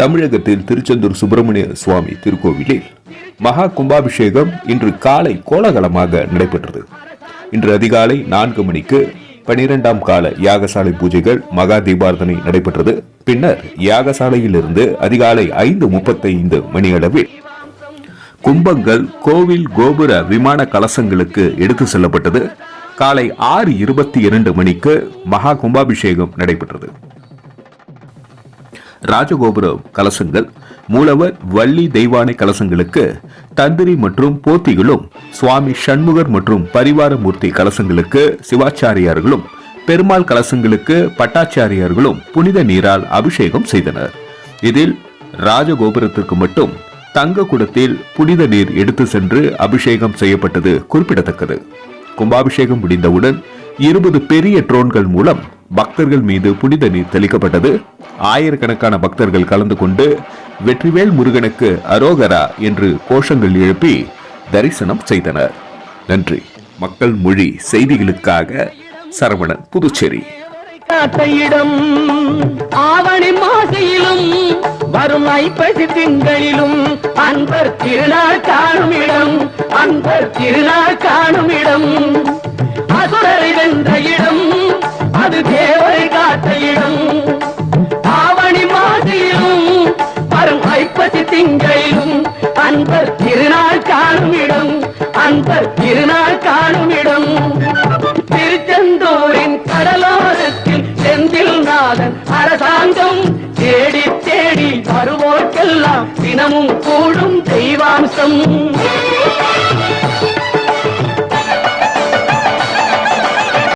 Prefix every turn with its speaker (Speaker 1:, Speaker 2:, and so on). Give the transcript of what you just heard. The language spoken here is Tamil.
Speaker 1: தமிழகத்தில் திருச்செந்தூர் சுப்பிரமணிய சுவாமி திருக்கோவிலில் மகா கும்பாபிஷேகம் இன்று காலை கோலாகலமாக நடைபெற்றது இன்று அதிகாலை நான்கு மணிக்கு பனிரெண்டாம் கால யாகசாலை பூஜைகள் மகா தீபார்த்தனை நடைபெற்றது பின்னர் யாகசாலையிலிருந்து அதிகாலை ஐந்து முப்பத்தைந்து மணியளவில் கும்பங்கள் கோவில் கோபுர விமான கலசங்களுக்கு எடுத்து செல்லப்பட்டது காலை ஆறு இருபத்தி இரண்டு மணிக்கு மகா கும்பாபிஷேகம் நடைபெற்றது ராஜகோபுர கலசங்கள் மூலவர் வள்ளி தெய்வானை கலசங்களுக்கு தந்திரி மற்றும் போத்திகளும் சுவாமி சண்முகர் மற்றும் பரிவார மூர்த்தி கலசங்களுக்கு சிவாச்சாரியார்களும் பெருமாள் கலசங்களுக்கு பட்டாச்சாரியார்களும் புனித நீரால் அபிஷேகம் செய்தனர் இதில் ராஜகோபுரத்திற்கு மட்டும் தங்க குடத்தில் புனித நீர் எடுத்து சென்று அபிஷேகம் செய்யப்பட்டது குறிப்பிடத்தக்கது கும்பாபிஷேகம் முடிந்தவுடன் இருபது பெரிய ட்ரோன்கள் மூலம் பக்தர்கள் மீது புனித நீர் தெளிக்கப்பட்டது ஆயிரக்கணக்கான பக்தர்கள் கலந்து கொண்டு வெற்றிவேல் முருகனுக்கு அரோகரா என்று கோஷங்கள் எழுப்பி தரிசனம் செய்தனர் நன்றி மக்கள் மொழி செய்திகளுக்காக சரவணன் புதுச்சேரி ஆவணி மாசையிலும் வரும் ஐப்பசி திங்களிலும் அன்பர் திருநாள் காணும் இடம் அன்பர் திருநாள் காணும் இடம் அசுரரை வென்ற இடம் அது தேவரை காத்த இடம் ஆவணி மாதிலும் வரும் ஐப்பசி திங்களிலும் அன்பர் திருநாள் காணும் இடம் அன்பர் திருநாள் காணும் இடம் திருச்செந்தூரின் கடலோரத்தில் செந்தில் நாதன் அரசாங்கம் தேடி தேடி வருவோர்க்கெல்லாம் தினமும் கூடும் தெய்வாம்சம்